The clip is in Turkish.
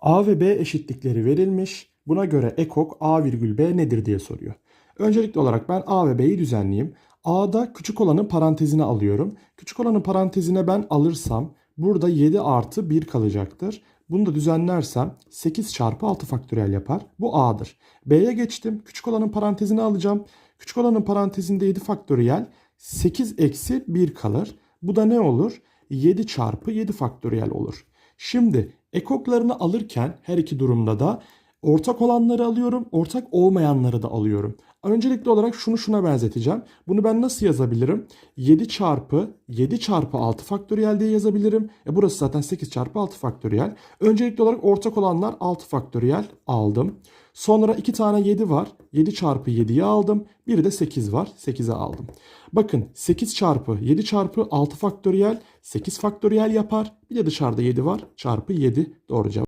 A ve B eşitlikleri verilmiş. Buna göre ekok A virgül B nedir diye soruyor. Öncelikli olarak ben A ve B'yi düzenleyeyim. A'da küçük olanın parantezine alıyorum. Küçük olanın parantezine ben alırsam burada 7 artı 1 kalacaktır. Bunu da düzenlersem 8 çarpı 6 faktöriyel yapar. Bu A'dır. B'ye geçtim. Küçük olanın parantezine alacağım. Küçük olanın parantezinde 7 faktöriyel 8 eksi 1 kalır. Bu da ne olur? 7 çarpı 7 faktöriyel olur. Şimdi ekoklarını alırken her iki durumda da ortak olanları alıyorum, ortak olmayanları da alıyorum. Öncelikli olarak şunu şuna benzeteceğim. Bunu ben nasıl yazabilirim? 7 çarpı 7 çarpı 6 faktöriyel diye yazabilirim. E burası zaten 8 çarpı 6 faktöriyel. Öncelikli olarak ortak olanlar 6 faktöriyel aldım. Sonra 2 tane 7 var. 7 çarpı 7'yi aldım. Bir de 8 var. 8'i aldım. Bakın 8 çarpı 7 çarpı 6 faktöriyel 8 faktöriyel yapar. Bir de dışarıda 7 var. Çarpı 7 doğru cevap.